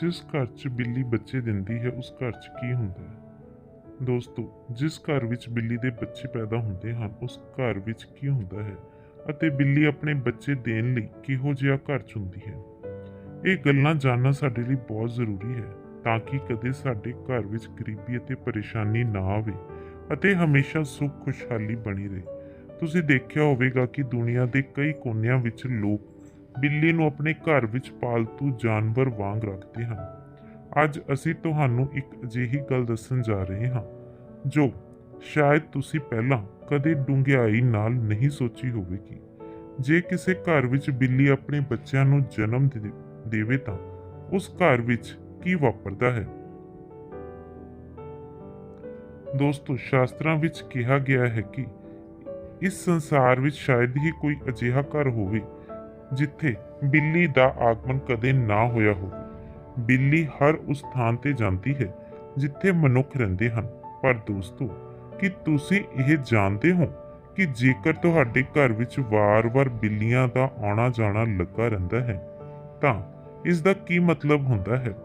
ਜਿਸ ਘਰ 'ਚ ਬਿੱਲੀ ਬੱਚੇ ਦਿੰਦੀ ਹੈ, ਉਸ ਘਰ 'ਚ ਕੀ ਹੁੰਦਾ ਹੈ? ਦੋਸਤੋ, ਜਿਸ ਘਰ ਵਿੱਚ ਬਿੱਲੀ ਦੇ ਬੱਚੇ ਪੈਦਾ ਹੁੰਦੇ ਹਨ, ਉਸ ਘਰ ਵਿੱਚ ਕੀ ਹੁੰਦਾ ਹੈ? ਅਤੇ ਬਿੱਲੀ ਆਪਣੇ ਬੱਚੇ ਦੇਣ ਲਈ ਕਿਹੋ ਜਿਹਾ ਘਰ ਚੁਣਦੀ ਹੈ? ਇਹ ਗੱਲਾਂ ਜਾਣਨਾ ਸਾਡੇ ਲਈ ਬਹੁਤ ਜ਼ਰੂਰੀ ਹੈ, ਤਾਂ ਕਿ ਕਦੇ ਸਾਡੇ ਘਰ ਵਿੱਚ ਗਰੀਬੀ ਅਤੇ ਪਰੇਸ਼ਾਨੀ ਨਾ ਆਵੇ ਅਤੇ ਹਮੇਸ਼ਾ ਸੁੱਖ ਖੁਸ਼ਹਾਲੀ ਬਣੀ ਰਹੇ। ਤੁਸੀਂ ਦੇਖਿਆ ਹੋਵੇਗਾ ਕਿ ਦੁਨੀਆ ਦੇ ਕਈ ਕੋਨਿਆਂ ਵਿੱਚ ਲੋਕ ਬਿੱਲੀ ਨੂੰ ਆਪਣੇ ਘਰ ਵਿੱਚ ਪਾਲਤੂ ਜਾਨਵਰ ਵਾਂਗ ਰੱਖਦੇ ਹਨ। ਅੱਜ ਅਸੀਂ ਤੁਹਾਨੂੰ ਇੱਕ ਅਜਿਹੀ ਗੱਲ ਦੱਸਣ ਜਾ ਰਹੇ ਹਾਂ, ਜੋ ਸ਼ਾਇਦ ਤੁਸੀਂ ਪਹਿਲਾਂ ਕਦੇ ਡੂੰਘਾਈ ਨਾਲ ਨਹੀਂ ਸੋਚੀ ਹੋਵੇਗੀ। ਜੇ ਕਿਸੇ ਘਰ ਵਿੱਚ ਬਿੱਲੀ ਆਪਣੇ ਬੱਚਿਆਂ ਨੂੰ ਜਨਮ ਦੇਵੇ ਤਾਂ ਉਸ ਘਰ ਵਿੱਚ ਕੀ ਵਾਪਰਦਾ ਹੈ? ਦੋਸਤੋ, ਸ਼ਾਸਤਰਾਂ ਵਿੱਚ ਕਿਹਾ ਗਿਆ ਹੈ ਕਿ ਇਸ ਸੰਸਾਰ ਵਿੱਚ ਸ਼ਾਇਦ ਹੀ ਕੋਈ ਅਜਿਹਾ ਘਰ ਹੋਵੇ ਜਿੱਥੇ ਬਿੱਲੀ ਦਾ ਆਗਮਨ ਕਦੇ ਨਾ ਹੋਇਆ ਹੋਵੇ। ਬਿੱਲੀ ਹਰ ਉਸ ਥਾਂ ਤੇ ਜਾਂਦੀ ਹੈ ਜਿੱਥੇ ਮਨੁੱਖ ਰਹਿੰਦੇ ਹਨ। ਪਰ ਦੋਸਤੋ, ਕੀ ਤੁਸੀਂ ਇਹ ਜਾਣਦੇ ਹੋ ਕਿ ਜੇਕਰ ਤੁਹਾਡੇ ਘਰ ਵਿੱਚ ਵਾਰ-ਵਾਰ ਬਿੱਲੀਆਂ ਦਾ ਆਉਣਾ ਜਾਣਾ ਲੱਗਾ ਰਹਿੰਦਾ ਹੈ, ਤਾਂ ਇਸ ਦਾ ਕੀ ਮਤਲਬ ਹੁੰਦਾ ਹੈ?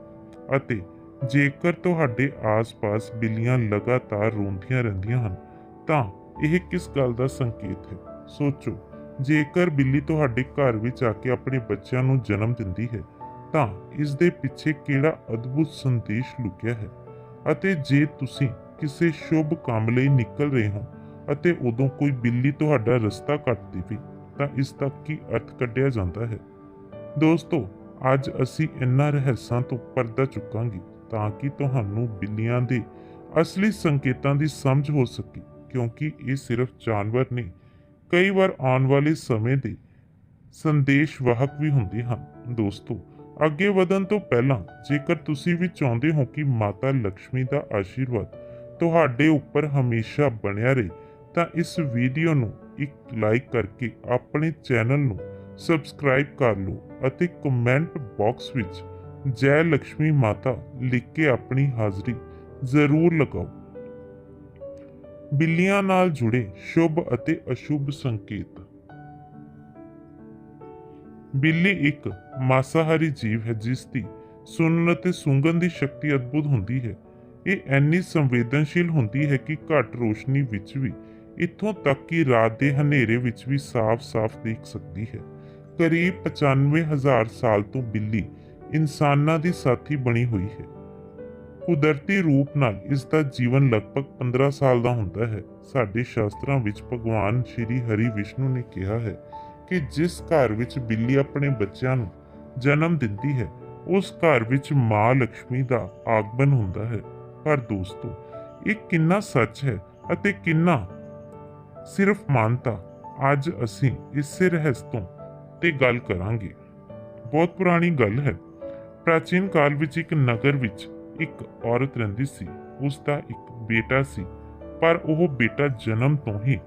ਅਤੇ ਜੇਕਰ ਤੁਹਾਡੇ ਆਸ-ਪਾਸ ਬਿੱਲੀਆਂ ਲਗਾਤਾਰ ਰੋਂਦੀਆਂ ਰਹਿੰਦੀਆਂ ਹਨ, ਤਾਂ ਇਹ ਕਿਸ ਗੱਲ ਦਾ ਸੰਕੇਤ ਹੈ? ਸੋਚੋ। ਜੇਕਰ ਬਿੱਲੀ ਤੁਹਾਡੇ ਘਰ ਵਿੱਚ ਆ ਕੇ ਆਪਣੇ ਬੱਚਿਆਂ ਨੂੰ ਜਨਮ ਦਿੰਦੀ ਹੈ, ਤਾਂ ਇਸ ਦੇ ਪਿੱਛੇ ਕਿਹੜਾ ਅਦਭੁਤ ਸੰਦੇਸ਼ ਲੁਕਿਆ ਹੈ? ਅਤੇ ਜੇ ਤੁਸੀਂ ਕਿਸੇ ਸ਼ੁਭ ਕੰਮ ਲਈ ਨਿਕਲ ਰਹੇ ਹੋ ਅਤੇ ਉਦੋਂ ਕੋਈ ਬਿੱਲੀ ਤੁਹਾਡਾ ਰਸਤਾ ਕੱਟ ਦੇਵੇ, ਤਾਂ ਇਸ ਦਾ ਕੀ ਅਰਥ ਕੱਢਿਆ ਜਾਂਦਾ ਹੈ? ਦੋਸਤੋ, ਅੱਜ ਅਸੀਂ ਇਨ੍ਹਾਂ ਰਹੱਸਾਂ ਤੋਂ ਪਰਦਾ ਚੁੱਕਾਂਗੇ ਤਾਂ ਕਿ ਤੁਹਾਨੂੰ ਬਿੱਲੀਆਂ ਦੇ ਅਸਲੀ ਸੰਕੇਤਾਂ ਦੀ ਸਮਝ ਹੋ ਸਕੇ, ਕਿਉਂਕਿ ਇਹ ਸਿਰਫ ਜਾਨਵਰ ਨਹੀਂ ਕਈ ਵਾਰ ਆਉਣ ਵਾਲੇ ਸਮੇਂ ਦੇ ਸੰਦੇਸ਼ ਵਾਹਕ ਵੀ ਹੁੰਦੇ ਹਨ, ਦੋਸਤੋ। ਅੱਗੇ ਵਧਣ ਤੋਂ ਪਹਿਲਾਂ, ਜੇਕਰ ਤੁਸੀਂ ਵੀ ਚਾਹੁੰਦੇ ਹੋ ਕਿ ਮਾਤਾ ਲక్ష్ਮੀ ਦਾ ਆਸ਼ੀਰਵਾਦ ਤੁਹਾਡੇ ਉੱਪਰ ਹਮੇਸ਼ਾ ਬਣਿਆ ਰਹੇ, ਤਾਂ ਇਸ ਵੀਡੀਓ ਨੂੰ ਇੱਕ ਲਾਈਕ ਕਰਕੇ ਆਪਣੇ ਚੈਨਲ ਨੂੰ ਸਬਸਕ੍ਰਾਈਬ ਕਰ ਲਓ ਅਤੇ ਕਮੈਂਟ ਬਾਕਸ ਵਿੱਚ ਜੈ ਲక్ష్ਮੀ ਮਾਤਾ ਲਿਖ ਕੇ ਆਪਣੀ ਹਾਜ਼ਰੀ ਜ਼ਰੂਰ ਲਗਾਓ। ਬਿੱਲੀਆਂ ਨਾਲ ਜੁੜੇ ਸ਼ੁਭ ਅਤੇ ਅਸ਼ੁਭ ਸੰਕੇਤ। ਬਿੱਲੀ ਇੱਕ ਮਾਸਾਹਾਰੀ ਜੀਵ ਹੈ, ਜਿਸ ਦੀ ਸੁਣਨ ਅਤੇ ਸੁੰਘਣ ਦੀ ਸ਼ਕਤੀ ਅਦਭੁਤ ਹੁੰਦੀ ਹੈ। ਇਹ ਐਨੀ ਸੰਵੇਦਨਸ਼ੀਲ ਹੁੰਦੀ ਹੈ ਕਿ ਘੱਟ ਰੋਸ਼ਨੀ ਵਿੱਚ ਵੀ, ਇੱਥੋਂ ਤੱਕ ਕਿ ਰਾਤ ਦੇ ਹਨੇਰੇ ਵਿੱਚ ਵੀ ਸਾਫ਼-ਸਾਫ਼ ਦੇਖ ਸਕਦੀ ਹੈ। ਕਰੀਬ 95000 ਸਾਲ ਤੋਂ ਬਿੱਲੀ ਇਨਸਾਨਾਂ ਦੀ ਸਾਥੀ ਬਣੀ ਹੋਈ ਹੈ। ਕੁਦਰਤੀ ਰੂਪ ਨਾਲ ਇਸ ਦਾ ਜੀਵਨ ਲਗਭਗ 15 ਸਾਲ ਦਾ ਹੁੰਦਾ ਹੈ। ਸਾਡੇ ਸ਼ਾਸਤਰਾਂ ਵਿੱਚ ਭਗਵਾਨ ਸ਼੍ਰੀ ਹਰੀ ਵਿਸ਼ਨੂੰ ਨੇ ਕਿਹਾ ਹੈ ਕਿ ਜਿਸ ਘਰ ਵਿੱਚ ਬਿੱਲੀ ਆਪਣੇ ਬੱਚਿਆਂ ਨੂੰ ਜਨਮ ਦਿੰਦੀ ਹੈ, ਉਸ ਘਰ ਵਿੱਚ ਮਾਂ ਲక్ష్ਮੀ ਦਾ ਆਗਮਨ ਹੁੰਦਾ ਹੈ। ਪਰ ਦੋਸਤੋ, ਇਹ ਕਿੰਨਾ ਸੱਚ ਹੈ ਅਤੇ ਕਿੰਨਾ ਸਿਰਫ ਮਾਨਤਾ, ਅੱਜ ਅਸੀਂ ਇਸੇ ਰਹੱਸ ਤੋਂ ਤੇ ਗੱਲ ਕਰਾਂਗੇ। ਬਹੁਤ ਪੁਰਾਣੀ ਗੱਲ ਹੈ। ਪ੍ਰਾਚੀਨ ਕਾਲ ਵਿੱਚ ਇੱਕ ਨਗਰ ਵਿੱਚ ਇੱਕ ਔਰਤ ਰਹਿੰਦੀ ਸੀ ਉਸ ਦਾ ਇੱਕ ਬੇਟਾ ਸੀ, ਪਰ ਉਹ ਬੇਟਾ ਜਨਮ ਤੋਂ ਹੀ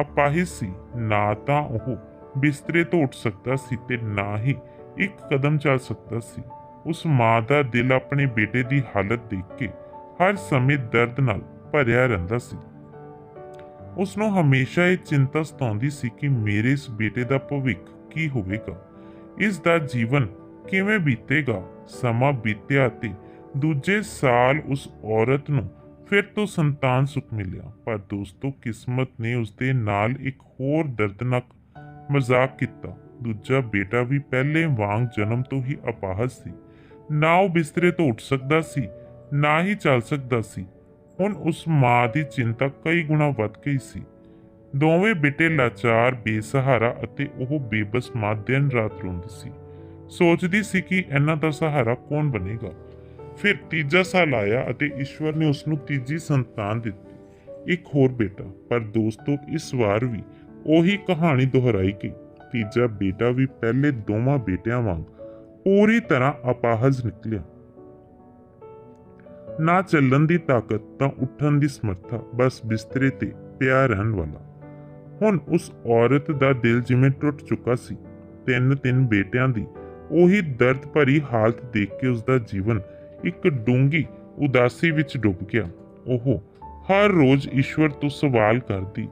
ਅਪਾਹਿਜ ਸੀ, ਨਾ ਤਾਂ ਉਹ ਬਿਸਤਰੇ ਤੋਂ ਉੱਠ ਸਕਦਾ ਸੀ ਤੇ ਨਾ ਹੀ ਇੱਕ ਕਦਮ ਚੱਲ ਸਕਦਾ ਸੀ। ਉਸ ਮਾਂ ਦਾ ਦਿਲ ਆਪਣੇ ਬੇਟੇ ਦੀ ਹਾਲਤ ਦੇਖ ਕੇ ਹਰ ਸਮੇਂ ਦਰਦ ਨਾਲ ਭਰਿਆ ਰਹਿੰਦਾ ਸੀ। ਉਸ ਨੂੰ ਹਮੇਸ਼ਾ ਇਹ ਚਿੰਤਾ ਸਤਾਉਂਦੀ ਸੀ ਕਿ ਮੇਰੇ ਇਸ ਬੇਟੇ ਦਾ ਭਵਿੱਖ ਕੀ ਹੋਵੇਗਾ? ਇਸ ਦਾ ਜੀਵਨ ਕਿਵੇਂ ਬੀਤੇਗਾ? ਸਮਾਂ ਬੀਤਿਆ ਤੇ ਦੂਜੇ ਸਾਲ ਉਸ ਔਰਤ ਨੂੰ ਫਿਰ ਤੋਂ ਸੰਤਾਨ ਸੁਖ ਮਿਲਿਆ। ਪਰ ਦੋਸਤੋ, ਕਿਸਮਤ ਨੇ ਉਸ ਦੇ ਨਾਲ ਇੱਕ ਹੋਰ ਦਰਦਨਾਕ ਮਜ਼ਾਕ ਕੀਤਾ। ਦੂਜਾ ਬੇਟਾ ਵੀ ਪਹਿਲੇ ਵਾਂਗ ਜਨਮ ਤੋਂ ਹੀ ਅਪਾਹਜ ਸੀ। ਨਾ ਉਹ ਬਿਸਤਰੇ ਤੋਂ ਉੱਠ ਸਕਦਾ ਸੀ, ਨਾ ਹੀ ਚੱਲ ਸਕਦਾ ਸੀ। ਹੁਣ ਉਸ ਮਾਂ ਦੀ ਚਿੰਤਾ ਕਈ ਗੁਣਾ ਵੱਧ ਗਈ ਸੀ। ਦੋਵੇਂ ਬੇਟੇ ਲਾਚਾਰ, ਬੇਸਹਾਰਾ ਅਤੇ ਉਹ ਬੇਬਸ ਮਾਂ ਦਿਨ ਰਾਤ ਰੋਂਦੀ ਸੀ। ਸੋਚਦੀ ਸੀ ਕਿ ਇਹਨਾਂ ਦਾ ਸਹਾਰਾ ਕੌਣ ਬਣੇਗਾ। ਫਿਰ ਤੀਜਾ ਸਾਲ ਆਇਆ ਅਤੇ ਈਸ਼ਵਰ ਨੇ ਉਸ ਨੂੰ ਤੀਜੀ ਸੰਤਾਨ ਦਿੱਤੀ। ਇੱਕ ਹੋਰ ਬੇਟਾ, ਪਰ ਦੋਸਤੋ, ਇਸ ਵਾਰ ਵੀ ਉਹੀ ਕਹਾਣੀ ਦੁਹਰਾਈ ਗਈ। ਤੀਜਾ ਬੇਟਾ ਵੀ ਪਹਿਲੇ ਦੋਵਾਂ ਬੇਟਿਆਂ ਵਾਂਗ ਪੂਰੀ ਤਰ੍ਹਾਂ ਅਪਾਹਜ ਨਿਕਲਿਆ। ਨਾ ਚੱਲਣ ਦੀ ਤਾਕਤ, ਤਾਂ ਉੱਠਣ ਦੀ ਸਮਰੱਥਾ, ਬਸ ਬਿਸਤਰੇ ਤੇ ਪਿਆ ਰਹਿਣ ਵਾਲਾ। ਹੁਣ ਉਸ ਔਰਤ ਦਾ ਦਿਲ ਜਿਵੇਂ ਟੁੱਟ ਚੁੱਕਾ ਸੀ। ਤਿੰਨ ਤਿੰਨ ਬੇਟਿਆਂ ਦੀ ਉਹੀ ਦਰਦ ਭਰੀ ਹਾਲਤ ਦੇਖ ਕੇ ਉਸ ਦਾ ਜੀਵਨ ਇੱਕ ਡੂੰਗੀ ਉਦਾਸੀ ਵਿੱਚ ਡੁੱਬ ਗਿਆ। ਉਹ ਹਰ ਰੋਜ਼ ਈਸ਼ਵਰ ਤੋਂ ਸਵਾਲ ਕਰਦੀ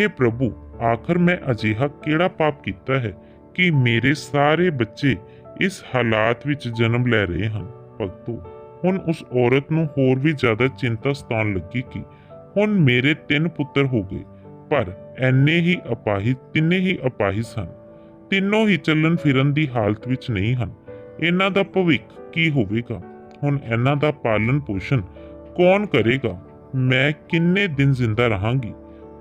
हे ਪ੍ਰਭੂ, ਆਖਰ ਮੈਂ ਅਜਿਹਾ ਕਿਹੜਾ ਪਾਪ ਕੀਤਾ ਹੈ ਕਿ ਮੇਰੇ ਸਾਰੇ ਬੱਚੇ ਇਸ ਹਾਲਾਤ ਵਿੱਚ ਜਨਮ ਲੈ ਰਹੇ ਹਨ? ਭਗਤੋ, ਹੁਣ ਉਸ ਔਰਤ ਨੂੰ ਹੋਰ ਵੀ ਜ਼ਿਆਦਾ ਚਿੰਤਾ ਸਤਾਉਣ ਲੱਗੀ ਕਿ ਹੁਣ ਮੇਰੇ ਤਿੰਨ ਪੁੱਤਰ ਹੋ ਗਏ, ਪਰ ਐਨੇ ਹੀ ਅਪਾਹਿਜ ਤਿੰਨੇ ਹੀ ਅਪਾਹਿਜ ਸਨ। ਤਿੰਨੋਂ ਹੀ ਚੱਲਣ ਫਿਰਨ ਦੀ ਹਾਲਤ ਵਿੱਚ ਨਹੀਂ ਹਨ। ਇਹਨਾਂ ਦਾ ਭਵਿੱਖ ਕੀ ਹੋਵੇਗਾ? ਹੁਣ ਇਹਨਾਂ ਦਾ ਪਾਲਣ ਪੋਸ਼ਣ ਕੌਣ ਕਰੇਗਾ? ਮੈਂ ਕਿੰਨੇ ਦਿਨ ਜ਼ਿੰਦਾ ਰਹਾਂਗੀ?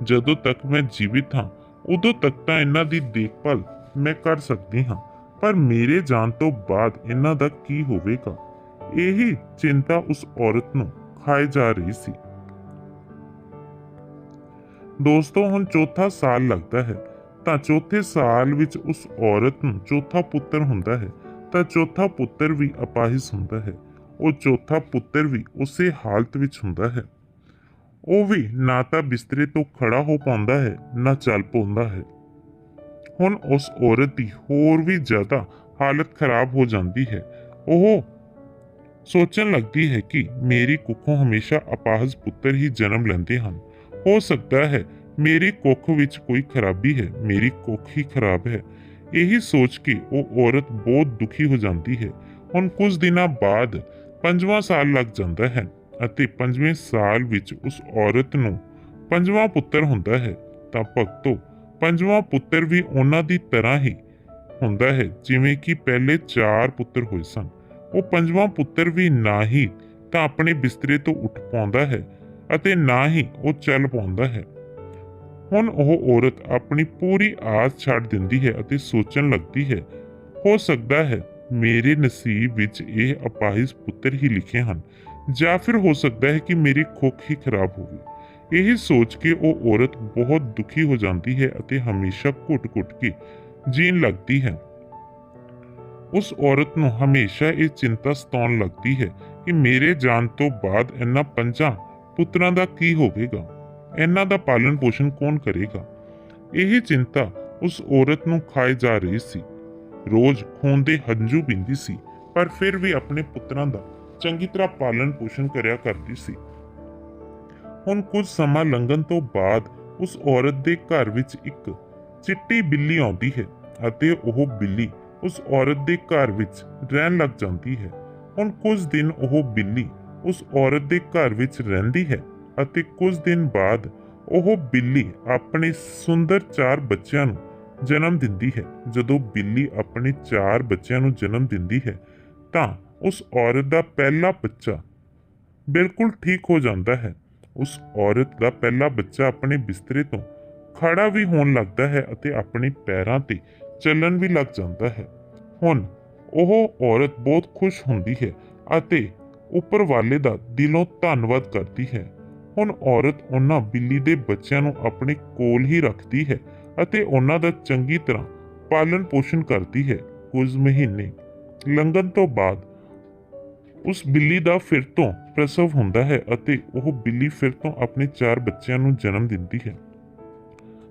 ਜਦੋਂ ਤੱਕ ਮੈਂ ਜੀਵਿਤ ਹਾਂ, ਉਦੋਂ ਤੱਕ ਤਾਂ ਇਹਨਾਂ ਦੀ ਦੇਖਭਾਲ ਮੈਂ ਕਰ ਸਕਦੀ ਹਾਂ। ਪਰ ਮੇਰੇ ਜਾਣ ਤੋਂ ਬਾਅਦ ਇਹਨਾਂ ਦਾ ਕੀ ਹੋਵੇਗਾ? ਇਹੀ ਚਿੰਤਾ ਉਸ ਔਰਤ ਨੂੰ ਖਾਏ ਜਾ ਰਹੀ ਸੀ। ਦੋਸਤੋ, ਹੁਣ ਚੌਥਾ ਸਾਲ ਲੱਗਦਾ ਹੈ। ਤਾਂ ਚੌਥੇ ਸਾਲ ਵਿੱਚ ਉਸ ਔਰਤ ਨੂੰ ਚੌਥਾ ਪੁੱਤਰ ਹੁੰਦਾ ਹੈ। ਤਾਂ ਚੌਥਾ ਪੁੱਤਰ ਵੀ ਅਪਾਹਿਜ ਹੁੰਦਾ ਹੈ। ਉਹ ਚੌਥਾ ਪੁੱਤਰ ਵੀ ਉਸੇ ਹਾਲਤ ਵਿੱਚ ਹੁੰਦਾ ਹੈ। ਉਹ ਵੀ ਨਾ ਤਾਂ ਬਿਸਤਰੇ ਤੋਂ ਖੜਾ ਹੋ ਪਾਉਂਦਾ ਹੈ, ਨਾ ਚੱਲ ਪਾਉਂਦਾ ਹੈ। ਹੁਣ ਉਸ ਔਰਤ ਦੀ ਹੋਰ ਵੀ ਜ਼ਿਆਦਾ ਹਾਲਤ ਖਰਾਬ ਹੋ ਜਾਂਦੀ ਹੈ। ਉਹ ਸੋਚਣ ਲੱਗਦੀ ਹੈ ਕਿ ਮੇਰੀ ਕੁੱਖੋਂ ਹਮੇਸ਼ਾ ਅਪਾਹਜ ਪੁੱਤਰ ਹੀ ਜਨਮ ਲੈਂਦੇ ਹਨ। ਹੋ ਸਕਦਾ ਹੈ ਮੇਰੀ ਕੁੱਖ ਵਿੱਚ ਕੋਈ ਖਰਾਬੀ ਹੈ, ਮੇਰੀ ਕੁੱਖ ਹੀ ਖਰਾਬ ਹੈ। ਇਹੀ ਸੋਚ ਕੇ ਉਹ ਔਰਤ ਬਹੁਤ ਦੁਖੀ ਹੋ ਜਾਂਦੀ ਹੈ। ਹੁਣ ਕੁਝ ਦਿਨਾਂ ਬਾਅਦ ਪੰਜਵਾਂ ਸਾਲ ਲੱਗ ਜਾਂਦਾ ਹੈ ਅਤੇ ਪੰਜਵੇਂ ਸਾਲ ਵਿੱਚ ਉਸ ਔਰਤ ਨੂੰ ਪੰਜਵਾਂ ਪੁੱਤਰ ਹੁੰਦਾ ਹੈ। ਤਾਂ ਭਗਤੋ, ਪੰਜਵਾਂ ਪੁੱਤਰ ਵੀ ਉਹਨਾਂ ਦੀ ਤਰ੍ਹਾਂ ਹੀ ਹੁੰਦਾ ਹੈ, ਜਿਵੇਂ ਕਿ ਪਹਿਲੇ ਚਾਰ ਪੁੱਤਰ ਹੋਏ ਸਨ। ਉਹ ਪੰਜਵਾਂ ਪੁੱਤਰ ਵੀ ਨਾ ਹੀ ਤਾਂ ਆਪਣੇ ਬਿਸਤਰੇ ਤੋਂ ਉੱਠ ਪਾਉਂਦਾ ਹੈ ਅਤੇ ਨਾ ਹੀ ਉਹ ਚੱਲ ਪਾਉਂਦਾ ਹੈ। ਹੁਣ ਉਹ ਔਰਤ ਆਪਣੀ ਪੂਰੀ ਆਸ ਛੱਡ ਦਿੰਦੀ ਹੈ ਅਤੇ ਸੋਚਣ ਲੱਗਦੀ ਹੈ, ਹੋ ਸਕਦਾ ਹੈ ਮੇਰੇ ਨਸੀਬ ਵਿੱਚ ਇਹ ਅਪਾਹਿਜ ਪੁੱਤਰ ਹੀ ਲਿਖੇ ਹਨ, ਜਾਂ ਫਿਰ ਹੋ ਸਕਦਾ ਹੈ ਕਿ ਮੇਰੀ ਖੁੱਕ ਹੀ ਖਰਾਬ ਹੋਵੇ। ਇਹ ਸੋਚ ਕੇ ਉਹ ਔਰਤ ਬਹੁਤ ਦੁਖੀ ਹੋ ਜਾਂਦੀ ਹੈ ਅਤੇ ਹਮੇਸ਼ਾ ਘੁੱਟ-ਘੁੱਟ ਕੇ ਜੀਣ ਲੱਗਦੀ ਹੈ। ਉਸ ਔਰਤ ਨੂੰ ਹਮੇਸ਼ਾ ਇਹ ਚਿੰਤਾ ਸਤਾਉਣ ਲੱਗਦੀ ਹੈ ਕਿ ਮੇਰੇ ਜਾਣ ਤੋਂ ਬਾਅਦ ਇਹਨਾਂ ਪੰਜਾਂ ਪੁੱਤਰਾਂ ਦਾ ਕੀ ਹੋਵੇਗਾ? ਇਹਨਾਂ ਦਾ ਪਾਲਣ ਪੋਸ਼ਣ ਕੌਣ ਕਰੇਗਾ? ਇਹ ਚਿੰਤਾ ਉਸ ਔਰਤ ਨੂੰ ਖਾਏ ਜਾ ਰਹੀ ਸੀ। ਰੋਜ਼ ਖੂਨ ਦੇ ਹੰਝੂ ਪੀਂਦੀ ਸੀ, ਪਰ ਫਿਰ ਵੀ ਆਪਣੇ ਪੁੱਤਰਾਂ ਦਾ ਚੰਗੀ ਤਰ੍ਹਾਂ ਪਾਲਣ ਪੋਸ਼ਣ ਕਰਿਆ ਕਰਦੀ ਸੀ। ਹੁਣ ਕੁਝ ਸਮਾਂ ਲੰਘਣ ਤੋਂ ਬਾਅਦ ਉਸ ਔਰਤ ਦੇ ਘਰ ਵਿੱਚ ਇੱਕ ਚਿੱਟੀ ਬਿੱਲੀ ਆਉਂਦੀ ਹੈ ਅਤੇ ਉਹ ਬਿੱਲੀ ਉਸ ਔਰਤ ਦੇ ਘਰ ਵਿੱਚ ਰਹਿਣ ਲੱਗ ਜਾਂਦੀ ਹੈ। ਹੁਣ ਕੁਝ ਦਿਨ ਉਹ ਬਿੱਲੀ ਉਸ ਔਰਤ ਦੇ ਘਰ ਵਿੱਚ ਰਹਿੰਦੀ ਹੈ ਅਤੇ ਕੁਝ ਦਿਨ ਬਾਅਦ ਉਹ ਬਿੱਲੀ ਆਪਣੇ ਸੁੰਦਰ ਚਾਰ ਬੱਚਿਆਂ ਨੂੰ ਜਨਮ ਦਿੰਦੀ ਹੈ। ਜਦੋਂ ਬਿੱਲੀ ਆਪਣੇ ਚਾਰ ਬੱਚਿਆਂ ਨੂੰ ਜਨਮ ਦਿੰਦੀ ਹੈ, ਤਾਂ ਉਸ ਔਰਤ ਦਾ ਪਹਿਲਾ ਬੱਚਾ ਬਿਲਕੁਲ ਠੀਕ ਹੋ ਜਾਂਦਾ ਹੈ। ਉਸ ਔਰਤ ਦਾ ਪਹਿਲਾ ਬੱਚਾ ਆਪਣੇ ਬਿਸਤਰੇ ਤੋਂ ਖੜਾ ਵੀ ਹੋਣ ਲੱਗਦਾ ਹੈ ਅਤੇ ਆਪਣੇ ਪੈਰਾਂ ਤੇ ਚੱਲਣ ਵੀ ਲੱਗ ਜਾਂਦਾ ਹੈ। ਹੁਣ ਉਹ ਔਰਤ ਬਹੁਤ ਖੁਸ਼ ਹੁੰਦੀ ਹੈ ਅਤੇ ਉੱਪਰ ਵਾਲੇ ਦਾ ਦਿਲੋਂ ਧੰਨਵਾਦ ਕਰਦੀ ਹੈ। ਹੁਣ ਔਰਤ ਉਹਨਾਂ ਬਿੱਲੀ ਦੇ ਬੱਚਿਆਂ ਨੂੰ ਆਪਣੇ ਕੋਲ ਹੀ ਰੱਖਦੀ ਹੈ ਅਤੇ ਉਹਨਾਂ ਦਾ ਚੰਗੀ ਤਰ੍ਹਾਂ ਪਾਲਣ ਪੋਸ਼ਣ ਕਰਦੀ ਹੈ ਕੁਝ ਮਹੀਨੇ। ਲੰਘਣ ਤੋਂ ਬਾਅਦ ਉਸ ਬਿੱਲੀ ਦਾ ਫਿਰ ਤੋਂ ਪ੍ਰਸਵ ਹੁੰਦਾ ਹੈ ਅਤੇ ਉਹ ਬਿੱਲੀ ਫਿਰ ਤੋਂ ਆਪਣੇ ਚਾਰ ਬੱਚਿਆਂ ਨੂੰ ਜਨਮ ਦਿੰਦੀ ਹੈ।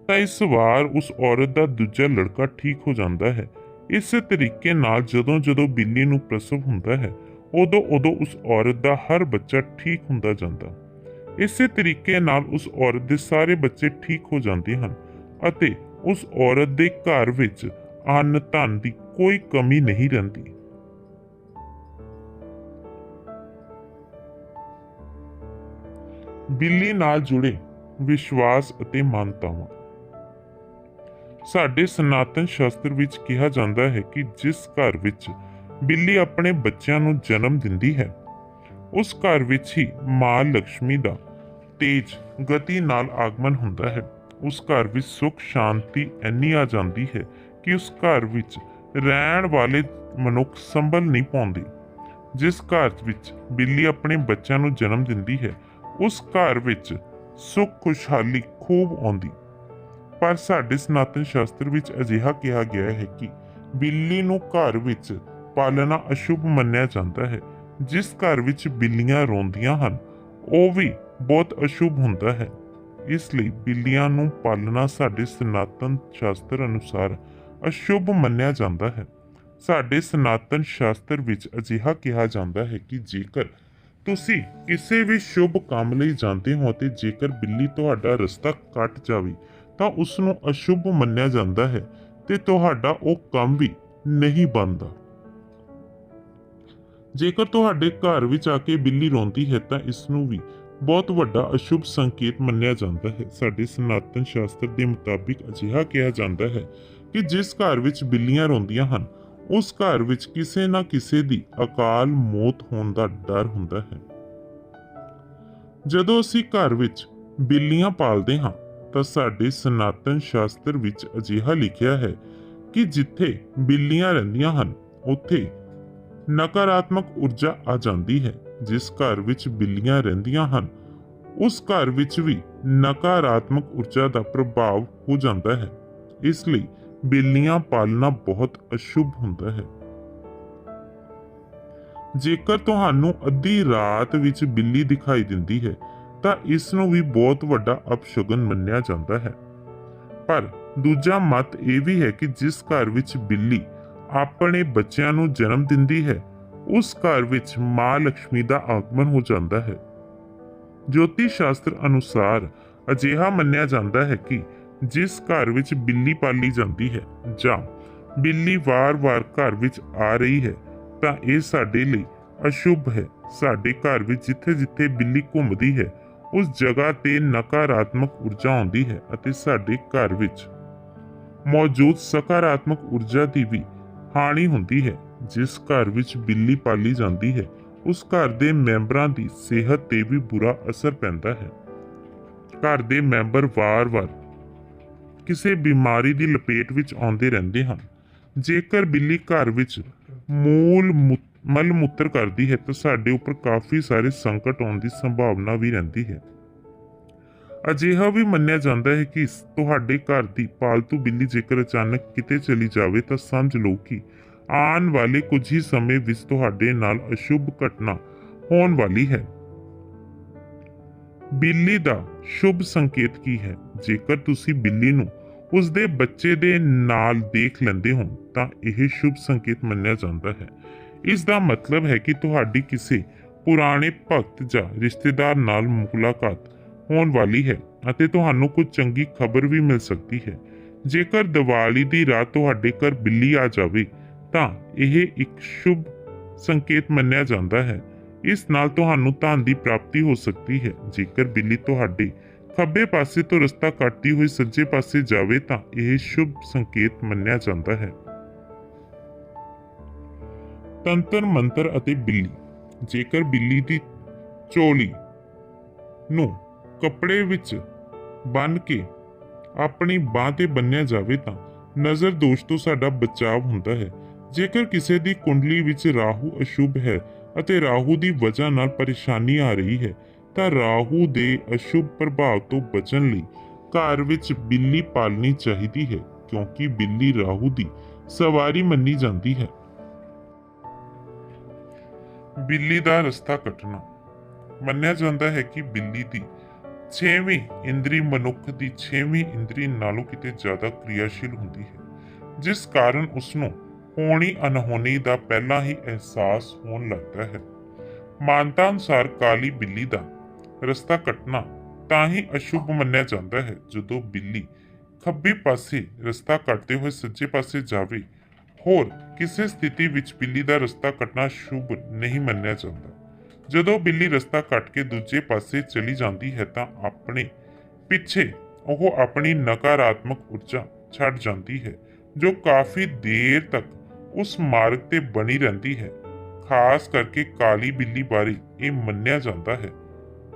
ਤਾਂ ਇਸ ਵਾਰ ਉਸ ਔਰਤ ਦਾ ਦੂਜਾ ਲੜਕਾ ਠੀਕ ਹੋ ਜਾਂਦਾ ਹੈ। ਇਸੇ ਤਰੀਕੇ ਨਾਲ ਜਦੋਂ ਜਦੋਂ ਬਿੱਲੀ ਨੂੰ ਪ੍ਰਸਵ ਹੁੰਦਾ ਹੈ, ਉਦੋਂ ਉਦੋਂ ਉਸ ਔਰਤ ਦਾ ਹਰ ਬੱਚਾ ਠੀਕ ਹੁੰਦਾ ਜਾਂਦਾ। ਇਸੇ ਤਰੀਕੇ ਨਾਲ ਉਸ ਔਰਤ ਦੇ ਸਾਰੇ ਬੱਚੇ ਠੀਕ ਹੋ ਜਾਂਦੇ ਹਨ। ਅਤੇ ਉਸ ਔਰਤ ਦੇ ਘਰ ਵਿੱਚ ਅੰਨ ਧਨ ਦੀ ਕੋਈ ਕਮੀ ਨਹੀਂ ਰਹਿੰਦੀ। ਬਿੱਲੀ ਨਾਲ ਜੁੜੇ ਵਿਸ਼ਵਾਸ ਅਤੇ ਮਾਨਤਾਵਾਂ। ਸਾਡੇ ਸਨਾਤਨ ਸ਼ਾਸਤਰ ਵਿੱਚ ਕਿਹਾ ਜਾਂਦਾ ਹੈ ਕਿ ਜਿਸ ਘਰ ਵਿੱਚ ਬਿੱਲੀ ਆਪਣੇ ਬੱਚਿਆਂ ਨੂੰ ਜਨਮ ਦਿੰਦੀ ਹੈ, ਉਸ ਘਰ ਵਿੱਚ ਹੀ ਮਾਂ ਲక్ష్ਮੀ ਦਾ ਤੇਜ ਗਤੀ ਨਾਲ ਆਗਮਨ ਹੁੰਦਾ ਹੈ। ਉਸ ਘਰ ਵਿੱਚ ਸੁਖ, ਸ਼ਾਂਤੀ ਇੰਨੀ ਆ ਜਾਂਦੀ ਹੈ ਕਿ ਉਸ ਘਰ ਵਿੱਚ ਰਹਿਣ ਵਾਲੇ ਮਨੁੱਖ ਸੰਭਲ ਨਹੀਂ ਪਾਉਂਦੇ। ਜਿਸ ਘਰ ਵਿੱਚ ਬਿੱਲੀ ਆਪਣੇ ਬੱਚਿਆਂ ਨੂੰ ਜਨਮ ਦਿੰਦੀ ਹੈ, ਉਸ ਘਰ ਵਿੱਚ ਸੁਖ, ਖੁਸ਼ਹਾਲੀ ਖੂਬ ਆਉਂਦੀ। ਪਰ ਸਾਡੇ ਸਨਾਤਨ ਸ਼ਾਸਤਰ ਵਿੱਚ ਅਜਿਹਾ ਕਿਹਾ ਗਿਆ ਹੈ ਕਿ ਬਿੱਲੀ ਨੂੰ ਘਰ ਵਿੱਚ ਪਾਲਣਾ ਅਸ਼ੁਭ ਮੰਨਿਆ ਜਾਂਦਾ ਹੈ। ਜਿਸ ਘਰ ਵਿੱਚ ਬਿੱਲੀਆਂ ਰੋਂਦੀਆਂ ਹਨ, ਉਹ ਵੀ ਬਹੁਤ ਅਸ਼ੁਭ ਹੁੰਦਾ ਹੈ। ਇਸ ਲਈ ਬਿੱਲੀਆਂ ਨੂੰ ਪਾਲਣਾ ਸਾਡੇ ਸਨਾਤਨ ਸ਼ਾਸਤਰ ਅਨੁਸਾਰ ਅਸ਼ੁਭ ਮੰਨਿਆ ਜਾਂਦਾ ਹੈ। ਸਾਡੇ ਸਨਾਤਨ ਸ਼ਾਸਤਰ ਵਿੱਚ ਅਜਿਹਾ ਕਿਹਾ ਜਾਂਦਾ ਹੈ ਕਿ ਜੇਕਰ ਤੁਸੀਂ ਕਿਸੇ ਵੀ ਸ਼ੁਭ ਕੰਮ ਲਈ ਜਾਂਦੇ ਹੋ ਤੇ ਜੇਕਰ ਬਿੱਲੀ ਤੁਹਾਡਾ ਰਸਤਾ ਕੱਟ ਜਾਵੇ, ਤਾਂ ਉਸ ਨੂੰ ਅਸ਼ੁਭ ਮੰਨਿਆ ਜਾਂਦਾ ਹੈ ਤੇ ਤੁਹਾਡਾ ਉਹ ਕੰਮ ਵੀ ਨਹੀਂ ਬਣਦਾ। ਜੇਕਰ ਤੁਹਾਡੇ ਘਰ ਵਿੱਚ ਆ ਕੇ ਬਿੱਲੀ ਰੋਂਦੀ ਹੈ, ਤਾਂ ਇਸ ਨੂੰ ਵੀ ਬਹੁਤ ਵੱਡਾ ਅਸ਼ੁਭ ਸੰਕੇਤ ਮੰਨਿਆ ਜਾਂਦਾ ਹੈ। ਸਾਡੇ ਸਨਾਤਨ ਸ਼ਾਸਤਰ ਦੇ ਮੁਤਾਬਿਕ ਅਜਿਹਾ ਕਿਹਾ ਜਾਂਦਾ ਹੈ ਕਿ ਜਿਸ ਘਰ ਵਿੱਚ ਬਿੱਲੀਆਂ ਰੋਂਦੀਆਂ ਹਨ, ਉਸ ਘਰ ਵਿੱਚ ਕਿਸੇ ਨਾ ਕਿਸੇ ਦੀ ਅਕਾਲ ਮੌਤ ਹੋਣ ਦਾ ਡਰ ਹੁੰਦਾ ਹੈ। ਜਦੋਂ ਅਸੀਂ ਘਰ ਵਿੱਚ ਬਿੱਲੀਆਂ ਪਾਲਦੇ ਹਾਂ, ਤਾਂ ਸਾਡੇ ਸਨਾਤਨ ਸ਼ਾਸਤਰ ਵਿੱਚ ਅਜਿਹਾ ਲਿਖਿਆ ਹੈ ਕਿ ਜਿੱਥੇ ਬਿੱਲੀਆਂ ਰਹਿੰਦੀਆਂ ਹਨ, ਉੱਥੇ ਨਕਾਰਾਤਮਕ ਊਰਜਾ ਆ ਜਾਂਦੀ ਹੈ, ਜਿਸ ਘਰ ਵਿੱਚ ਬਿੱਲੀਆਂ ਰਹਿੰਦੀਆਂ ਹਨ, ਉਸ ਘਰ ਵਿੱਚ ਵੀ ਨਕਾਰਾਤਮਕ ਊਰਜਾ ਦਾ ਪ੍ਰਭਾਵ ਹੋ ਜਾਂਦਾ ਹੈ। ਇਸ ਲਈ ਬਿੱਲੀਆਂ ਪਾਲਣਾ ਬਹੁਤ ਅਸ਼ੁਭ ਹੁੰਦਾ ਹੈ। ਜੇਕਰ ਤੁਹਾਨੂੰ ਅੱਧੀ ਰਾਤ ਵਿੱਚ ਬਿੱਲੀ ਦਿਖਾਈ ਦਿੰਦੀ ਹੈ, ਤਾਂ ਇਸ ਨੂੰ ਵੀ ਬਹੁਤ ਵੱਡਾ ਅਪਸ਼ਗਨ ਮੰਨਿਆ ਜਾਂਦਾ ਹੈ। ਪਰ ਦੂਜਾ ਮਤ ਇਹ ਵੀ ਹੈ ਕਿ ਜਿਸ ਘਰ ਵਿੱਚ ਬਿੱਲੀ ਆਪਣੇ ਬੱਚਿਆਂ ਨੂੰ ਜਨਮ ਦਿੰਦੀ ਹੈ, ਉਸ ਘਰ ਵਿੱਚ ਮਾਂ ਲక్ష్ਮੀ ਦਾ ਆਗਮਨ ਹੋ ਜਾਂਦਾ ਹੈ। ਜੋਤਿਸ਼ ਸ਼ਾਸਤਰ ਅਨੁਸਾਰ ਅਜਿਹਾ ਮੰਨਿਆ ਜਾਂਦਾ ਹੈ ਕਿ ਜਿਸ ਘਰ ਵਿੱਚ ਬਿੱਲੀ ਪਾਲੀ ਜਾਂਦੀ ਹੈ ਜਾਂ ਬਿੱਲੀ ਵਾਰ-ਵਾਰ ਘਰ ਵਿੱਚ ਆ ਰਹੀ ਹੈ, ਤਾਂ ਇਹ ਸਾਡੇ ਲਈ ਅਸ਼ੁਭ ਹੈ। ਸਾਡੇ ਘਰ ਵਿੱਚ ਜਿੱਥੇ-ਜਿੱਥੇ ਬਿੱਲੀ ਘੁੰਮਦੀ ਹੈ, ਉਸ ਜਗ੍ਹਾ ਤੇ ਨਕਾਰਾਤਮਕ ਊਰਜਾ ਆਉਂਦੀ ਹੈ ਅਤੇ ਸਾਡੇ ਘਰ ਵਿੱਚ ਮੌਜੂਦ ਸਕਾਰਾਤਮਕ ਊਰਜਾ ਦੀ ਵੀ ਹਾਣੀ ਹੁੰਦੀ ਹੈ, ਜਿਸ ਘਰ ਵਿੱਚ ਬਿੱਲੀ ਪਾਲੀ ਜਾਂਦੀ ਹੈ, ਉਸ ਘਰ ਦੇ ਮੈਂਬਰਾਂ ਦੀ ਸਿਹਤ ਤੇ ਵੀ ਬੁਰਾ ਅਸਰ ਪੈਂਦਾ ਹੈ। ਘਰ ਦੇ ਮੈਂਬਰ ਵਾਰ-ਵਾਰ ਕਿਸੇ ਬਿਮਾਰੀ ਦੀ ਲਪੇਟ ਵਿੱਚ ਆਉਂਦੇ ਰਹਿੰਦੇ ਹਨ। ਜੇਕਰ ਬਿੱਲੀ ਘਰ ਵਿੱਚ ਮੂਲ ਮੁ- ਮਲ ਮੂਤਰ ਕਰਦੀ ਹੈ, ਤਾਂ ਸਾਡੇ ਉੱਪਰ ਕਾਫੀ ਸਾਰੇ ਸੰਕਟ ਆਉਣ ਦੀ ਸੰਭਾਵਨਾ ਵੀ ਰਹਿੰਦੀ ਹੈ। ਅਜਿਹਾ ਵੀ ਮੰਨਿਆ ਜਾਂਦਾ ਹੈ ਕਿ ਤੁਹਾਡੇ ਘਰ ਦੀ ਪਾਲਤੂ ਬਿੱਲੀ ਜੇਕਰ ਅਚਾਨਕ ਕਿਤੇ ਚਲੀ ਜਾਵੇ ਤਾਂ ਸਮਝ ਲਓ ਕਿ ਆਉਣ ਵਾਲੇ ਕੁਝ ਹੀ ਸਮੇਂ ਵਿੱਚ ਤੁਹਾਡੇ ਨਾਲ ਅਸ਼ੁਭ ਘਟਨਾ ਹੋਣ ਵਾਲੀ ਹੈ। ਬਿੱਲੀ ਦਾ ਸ਼ੁਭ ਸੰਕੇਤ ਕੀ ਹੈ? ਜੇਕਰ ਤੁਸੀਂ ਬਿੱਲੀ ਨੂੰ ਉਸ ਦੇ ਬੱਚੇ ਦੇ ਨਾਲ ਦੇਖ ਲੈਂਦੇ ਹੋ, ਤਾਂ ਇਹ ਸ਼ੁਭ ਸੰਕੇਤ ਮੰਨਿਆ ਜਾਂਦਾ ਹੈ। ਇਸ ਦਾ ਮਤਲਬ ਹੈ ਕਿ ਤੁਹਾਡੀ ਕਿਸੇ ਪੁਰਾਣੇ ਭਗਤ ਜਾਂ ਰਿਸ਼ਤੇਦਾਰ ਨਾਲ ਮੁਲਾਕਾਤ ਹੋਣ ਵਾਲੀ ਹੈ ਅਤੇ ਤੁਹਾਨੂੰ ਕੁਝ ਚੰਗੀ ਖਬਰ ਵੀ ਮਿਲ ਸਕਦੀ ਹੈ। ਜੇਕਰ ਦੀਵਾਲੀ ਦੀ ਰਾਤ ਤੁਹਾਡੇ ਘਰ ਬਿੱਲੀ ਆ ਜਾਵੇ, ਤਾਂ ਇਹ ਇੱਕ ਸ਼ੁਭ ਸੰਕੇਤ ਮੰਨਿਆ ਜਾਂਦਾ ਹੈ। ਇਸ ਨਾਲ ਤੁਹਾਨੂੰ ਧਨ ਦੀ ਪ੍ਰਾਪਤੀ ਹੋ ਸਕਦੀ ਹੈ। ਜੇਕਰ ਬਿੱਲੀ ਤੁਹਾਡੇ ਖੱਬੇ ਪਾਸੇ ਤੋਂ ਰਸਤਾ ਕੱਟਦੀ ਹੋਈ ਸੱਜੇ ਪਾਸੇ ਜਾਵੇ, ਤਾਂ ਇਹ ਸ਼ੁਭ ਸੰਕੇਤ ਮੰਨਿਆ ਜਾਂਦਾ ਹੈ। ਤੰਤਰ ਮੰਤਰ ਅਤੇ ਬਿੱਲੀ। ਜੇਕਰ ਬਿੱਲੀ ਦੀ ਚੋਲੀ ਨੂੰ ਕੱਪੜੇ ਵਿੱਚ ਬੰਨ ਕੇ ਆਪਣੀ ਬਾਹ ਤੇ ਬੰਨਿਆ ਜਾਵੇ ਤਾਂ ਨਜ਼ਰ ਦੋਸ਼ ਤੋਂ ਸਾਡਾ ਬਚਾਅ ਹੁੰਦਾ ਹੈ। ਜੇਕਰ ਕਿਸੇ ਦੀ ਕੁੰਡਲੀ ਵਿੱਚ ਰਾਹੂ ਅਸ਼ੁਭ ਹੈ ਅਤੇ ਰਾਹੂ ਦੀ ਵਜ੍ਹਾ ਨਾਲ ਪਰੇਸ਼ਾਨੀ ਆ ਰਹੀ ਹੈ, ਤਾਂ ਰਾਹੂ ਦੇ ਅਸ਼ੁਭ ਪ੍ਰਭਾਵ ਤੋਂ ਬਚਣ ਲਈ ਘਰ ਵਿੱਚ ਬਿੱਲੀ ਪਾਲਣੀ ਚਾਹੀਦੀ ਹੈ, ਕਿਉਂਕਿ ਬਿੱਲੀ ਰਾਹੂ ਦੀ ਸਵਾਰੀ ਮੰਨੀ ਜਾਂਦੀ ਹੈ। ਬਿੱਲੀ ਦਾ ਰਸਤਾ ਕੱਟਣਾ। ਮੰਨਿਆ ਜਾਂਦਾ ਹੈ ਕਿ ਬਿੱਲੀ ਦੀ ਛੇਵੀਂ ਇੰਦਰੀ ਮਨੁੱਖ ਦੀ ਛੇਵੀਂ ਇੰਦਰੀ ਨਾਲੋਂ ਕਿਤੇ ਜ਼ਿਆਦਾ ਕ੍ਰਿਆਸ਼ੀਲ ਹੁੰਦੀ ਹੈ, ਜਿਸ ਕਾਰਨ ਉਸ ਨੂੰ ਹੋਣੀ ਅਨਹੋਣੀ ਦਾ ਪਹਿਲਾਂ ਹੀ ਅਹਿਸਾਸ ਹੋਣ ਲੱਗਦਾ ਹੈ। ਮਾਨਤਾ ਅਨੁਸਾਰ ਕਾਲੀ ਬਿੱਲੀ ਦਾ ਰਸਤਾ ਕੱਟਣਾ ਤਾਂ ਹੀ ਅਸ਼ੁਭ ਮੰਨਿਆ ਜਾਂਦਾ ਹੈ, ਜਦੋਂ ਬਿੱਲੀ ਖੱਬੇ ਪਾਸੇ ਰਸਤਾ ਕੱਟਦੇ ਹੋਏ ਸੱਜੇ ਪਾਸੇ ਜਾਵੇ, ਹੋਰ ਕਿਸੇ ਸਥਿਤੀ ਵਿੱਚ ਬਿੱਲੀ ਦਾ ਰਸਤਾ ਕੱਟਣਾ ਸ਼ੁਭ ਨਹੀਂ ਮੰਨਿਆ ਜਾਂਦਾ। ਜਦੋਂ ਬਿੱਲੀ ਰਸਤਾ ਕੱਟ ਕੇ ਦੂਜੇ ਪਾਸੇ ਚਲੀ ਜਾਂਦੀ ਹੈ ਤਾਂ ਆਪਣੇ ਪਿੱਛੇ ਉਹ ਆਪਣੀ ਨਕਾਰਾਤਮਕ ਊਰਜਾ ਛੱਡ ਜਾਂਦੀ ਹੈ, ਜੋ ਕਾਫੀ ਦੇਰ ਤੱਕ ਉਸ ਮਾਰਗ ਤੇ ਬਣੀ ਰਹਿੰਦੀ ਹੈ। ਖਾਸ ਕਰਕੇ ਕਾਲੀ ਬਿੱਲੀ ਬਾਰੇ ਇਹ ਮੰਨਿਆ ਜਾਂਦਾ ਹੈ।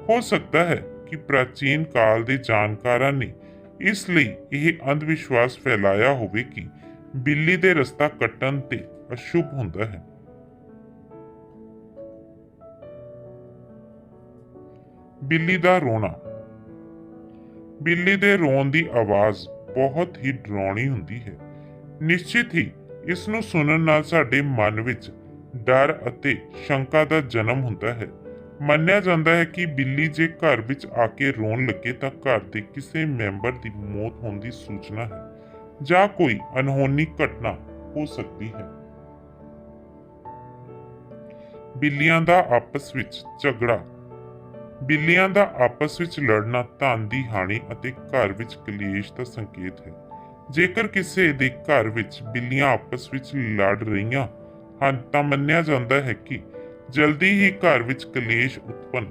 ਹੋ ਸਕਦਾ ਹੈ ਕਿ ਪ੍ਰਾਚੀਨ ਕਾਲ ਦੇ ਜਾਣਕਾਰਾਂ ਨੇ ਇਸ ਲਈ ਇਹ ਅੰਧ ਵਿਸ਼ਵਾਸ ਫੈਲਾਇਆ ਹੋਵੇ ਕਿ ਬਿੱਲੀ ਦੇ ਰਸਤਾ ਕੱਟਣ ਤੇ ਅਸ਼ੁਭ ਹੁੰਦਾ ਹੈ। ਬਿੱਲੀ ਦਾ ਰੋਣਾ। ਬਿੱਲੀ ਦੇ ਰੋਣ ਦੀ ਆਵਾਜ਼ ਬਹੁਤ ਹੀ ਡਰਾਉਣੀ ਹੁੰਦੀ ਹੈ। ਨਿਸ਼ਚਿਤ ਹੀ ਇਸ ਨੂੰ ਸੁਣਨ ਨਾਲ ਸਾਡੇ ਮਨ ਵਿੱਚ ਡਰ ਅਤੇ ਸ਼ੰਕਾ ਦਾ ਜਨਮ ਹੁੰਦਾ ਹੈ। ਮੰਨਿਆ ਜਾਂਦਾ ਹੈ ਕਿ ਬਿੱਲੀ ਜੇ ਘਰ ਵਿੱਚ ਆ ਕੇ ਰੋਣ ਲੱਗੇ ਤਾਂ ਘਰ ਦੇ ਕਿਸੇ ਮੈਂਬਰ ਦੀ ਮੌਤ ਹੋਣ ਦੀ ਸੂਚਨਾ ਹੈ ਜਾਂ ਕੋਈ ਅਨਹੋਣੀ ਘਟਨਾ ਹੋ ਸਕਦੀ ਹੈ। ਬਿੱਲੀਆਂ ਦਾ ਆਪਸ ਵਿੱਚ ਝਗੜਾ ਬਿੱਲੀਆਂ ਦਾ ਆਪਸ ਵਿੱਚ ਲੜਨਾ ਧਨ ਦੀ ਹਾਨੀ ਅਤੇ ਘਰ ਵਿੱਚ ਕਲੇਸ਼ ਦਾ ਸੰਕੇਤ ਹੈ। ਜੇਕਰ ਕਿਸੇ ਦੇ ਘਰ ਵਿੱਚ ਬਿੱਲੀਆਂ ਆਪਸ ਵਿੱਚ ਲੜ ਰਹੀਆਂ ਹਨ ਤਾਂ ਮੰਨਿਆ ਜਾਂਦਾ ਹੈ ਕਿ ਜਲਦੀ ਹੀ ਘਰ ਵਿੱਚ ਕਲੇਸ਼ ਉਤਪੰਨ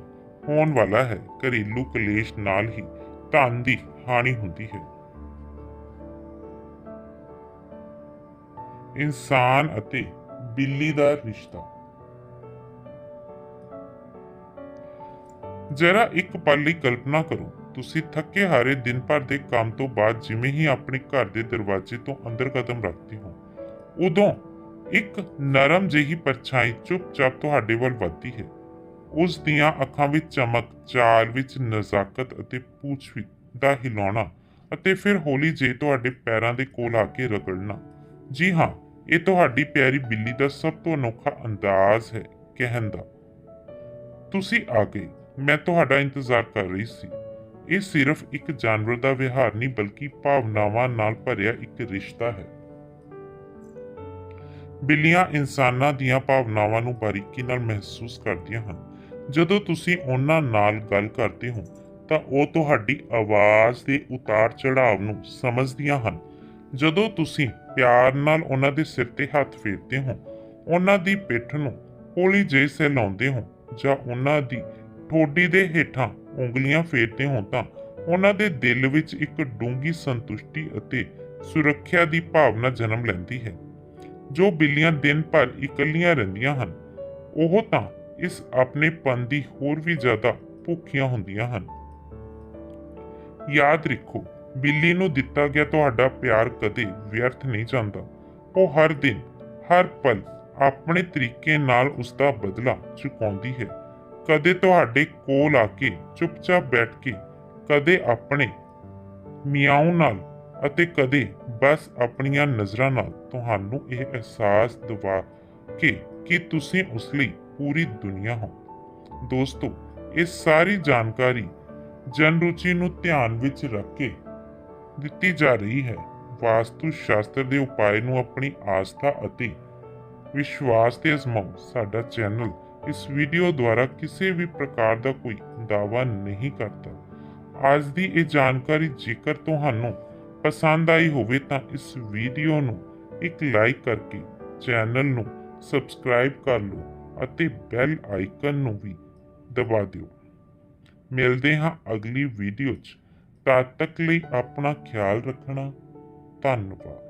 ਹੋਣ ਵਾਲਾ ਹੈ। ਘਰੇਲੂ ਕਲੇਸ਼ ਨਾਲ ਹੀ ਧਨ ਦੀ ਹਾਨੀ ਹੁੰਦੀ ਹੈ। ਇਨਸਾਨ ਅਤੇ ਬਿੱਲੀ ਦਾ ਰਿਸ਼ਤਾ ਜਰਾ ਇੱਕ ਪਲ ਲਈ ਕਲਪਨਾ ਕਰੋ, ਤੁਸੀਂ ਥੱਕੇ ਹਾਰੇ ਦਿਨ ਭਰ ਦੇ ਕੰਮ ਤੋਂ ਬਾਅਦ ਜਿਵੇਂ ਹੀ ਆਪਣੇ ਘਰ ਦੇ ਦਰਵਾਜ਼ੇ ਤੋਂ ਅੰਦਰ ਕਦਮ ਰੱਖਦੇ ਹੋ, ਉਦੋਂ ਇੱਕ ਨਰਮ ਜਿਹੀ ਪਰਛਾਈ ਚੁੱਪਚਾਪ ਤੁਹਾਡੇ ਵੱਲ ਵੱਧਦੀ ਹੈ। ਉਸ ਦੀਆਂ ਅੱਖਾਂ ਵਿੱਚ ਚਮਕ, ਚਾਲ ਵਿੱਚ ਨਜ਼ਾਕਤ ਅਤੇ ਪੂਛ ਦਾ ਹਿਲਾਉਣਾ ਅਤੇ ਫਿਰ ਹੌਲੀ ਜੇ ਤੁਹਾਡੇ ਪੈਰਾਂ ਦੇ ਕੋਲ ਆ ਕੇ ਰਗੜਨਾ। ਜੀ ਹਾਂ, ਇਹ ਤੁਹਾਡੀ ਪਿਆਰੀ ਬਿੱਲੀ ਦਾ ਸਭ ਤੋਂ ਅਨੋਖਾ ਅੰਦਾਜ਼ ਹੈ, ਕਹਿਣ ਦਾ। ਤੁਸੀਂ ਆ ਗਏ। ਮੈਂ ਤੁਹਾਡਾ ਇੰਤਜ਼ਾਰ ਕਰ ਰਹੀ ਸੀ। ਇਹ ਸਿਰਫ ਇੱਕ ਜਾਨਵਰ ਦਾ ਵਿਹਾਰ ਨਹੀਂ, ਬਲਕਿ ਭਾਵਨਾਵਾਂ ਨਾਲ ਭਰਿਆ ਇੱਕ ਰਿਸ਼ਤਾ ਹੈ। ਬਿੱਲੀਆਂ ਇਨਸਾਨਾਂ ਦੀਆਂ ਭਾਵਨਾਵਾਂ ਨੂੰ ਬਾਰੀਕੀ ਨਾਲ ਮਹਿਸੂਸ ਕਰਦੀਆਂ ਹਨ। ਜਦੋਂ ਤੁਸੀਂ ਉਹਨਾਂ ਨਾਲ ਗੱਲ ਕਰਦੇ ਹੋ, ਤਾਂ ਉਹ ਤੁਹਾਡੀ ਆਵਾਜ਼ ਦੇ ਉਤਾਰ ਚੜਾਵ ਨੂੰ ਸਮਝਦੀਆਂ ਹਨ। ਜਦੋਂ ਤੁਸੀਂ ਪਿਆਰ ਨਾਲ ਉਹਨਾਂ ਦੇ ਸਿਰ ਤੇ ਹੱਥ ਫੇਰਦੇ ਹੋ, ਉਹਨਾਂ ਦੀ ਪਿੱਠ ਨੂੰ ਹੌਲੀ ਜਿਹੀ ਸਹਿਲਾਉਂਦੇ ਹੋ, ਜਾਂ ਉਹਨਾਂ ਦੀ ਠੋਡੀ ਦੇ ਹੇਠਾਂ ਉਂਗਲੀਆਂ ਫੇਰਦੇ ਹੋ ਤਾਂ ਉਹਨਾਂ ਦੇ ਦਿਲ ਵਿੱਚ ਇੱਕ ਡੂੰਗੀ ਸੰਤੁਸ਼ਟੀ ਅਤੇ ਸੁਰੱਖਿਆ ਦੀ ਭਾਵਨਾ ਜਨਮ ਲੈਂਦੀ ਹੈ। ਜੋ ਬਿੱਲੀਆਂ ਦਿਨ ਭਰ ਇਕੱਲੀਆਂ ਰਹਿੰਦੀਆਂ ਹਨ, ਉਹ ਤਾਂ ਇਸ ਆਪਣੇ ਪਨ ਦੀ ਹੋਰ ਵੀ ਜ਼ਿਆਦਾ ਭੁੱਖੀਆਂ ਹੁੰਦੀਆਂ ਹਨ। ਯਾਦ ਰੱਖੋ, ਬਿੱਲੀ ਨੂੰ ਦਿੱਤਾ ਗਿਆ ਤੁਹਾਡਾ ਪਿਆਰ ਕਦੇ ਵਿਅਰਥ ਨਹੀਂ ਜਾਂਦਾ। ਉਹ ਹਰ ਦਿਨ, ਹਰ ਪਲ ਆਪਣੇ ਤਰੀਕੇ ਨਾਲ ਉਸ ਦਾ ਬਦਲਾ ਚੁਕਾਉਂਦੀ ਹੈ। ਕਦੇ ਤੁਹਾਡੇ ਕੋਲ ਆ ਕੇ ਚੁੱਪਚਾਪ ਬੈਠ ਕੇ, ਕਦੇ ਆਪਣੇ ਮਿਆਉ ਨਾਲ ਅਤੇ ਕਦੇ ਬਸ ਆਪਣੀਆਂ ਨਜ਼ਰਾਂ ਨਾਲ ਤੁਹਾਨੂੰ ਇਹ ਅਹਿਸਾਸ ਦਿਵਾ ਕੇ ਕਿ ਤੁਸੀਂ ਉਸ ਲਈ ਪੂਰੀ ਦੁਨੀਆ ਹੋ। ਦੋਸਤੋ, ਇਹ ਸਾਰੀ ਜਾਣਕਾਰੀ ਜਨ ਰੁਚੀ ਨੂੰ ਧਿਆਨ ਵਿੱਚ ਰੱਖ ਕੇ ਦਿੱਤੀ ਜਾ ਰਹੀ ਹੈ। ਵਾਸਤੂ ਸ਼ਾਸਤਰ ਦੇ ਉਪਾਅ ਨੂੰ ਆਪਣੀ ਆਸਥਾ ਅਤੇ ਵਿਸ਼ਵਾਸ ਤੇ ਅਜ਼ਮਾਓ ਸਾਡਾ ਚੈਨਲ ਇਸ ਵੀਡੀਓ ਦੁਆਰਾ ਕਿਸੇ ਵੀ ਪ੍ਰਕਾਰ ਦਾ ਕੋਈ ਦਾਅਵਾ ਨਹੀਂ ਕਰਦਾ। ਅੱਜ ਦੀ ਇਹ ਜਾਣਕਾਰੀ ਜੇਕਰ ਤੁਹਾਨੂੰ ਪਸੰਦ ਆਈ ਹੋਵੇ ਤਾਂ ਇਸ ਵੀਡੀਓ ਨੂੰ ਇੱਕ ਲਾਈਕ ਕਰਕੇ ਚੈਨਲ ਨੂੰ ਸਬਸਕ੍ਰਾਈਬ ਕਰ ਲਓ ਅਤੇ ਬੈਲ ਆਈਕਨ ਨੂੰ ਵੀ ਦਬਾ ਦਿਓ। ਮਿਲਦੇ ਹਾਂ ਅਗਲੀ ਵੀਡੀਓ 'ਚ। ਤਦ ਤੱਕ ਲਈ ਆਪਣਾ ਖਿਆਲ ਰੱਖਣਾ। ਧੰਨਵਾਦ।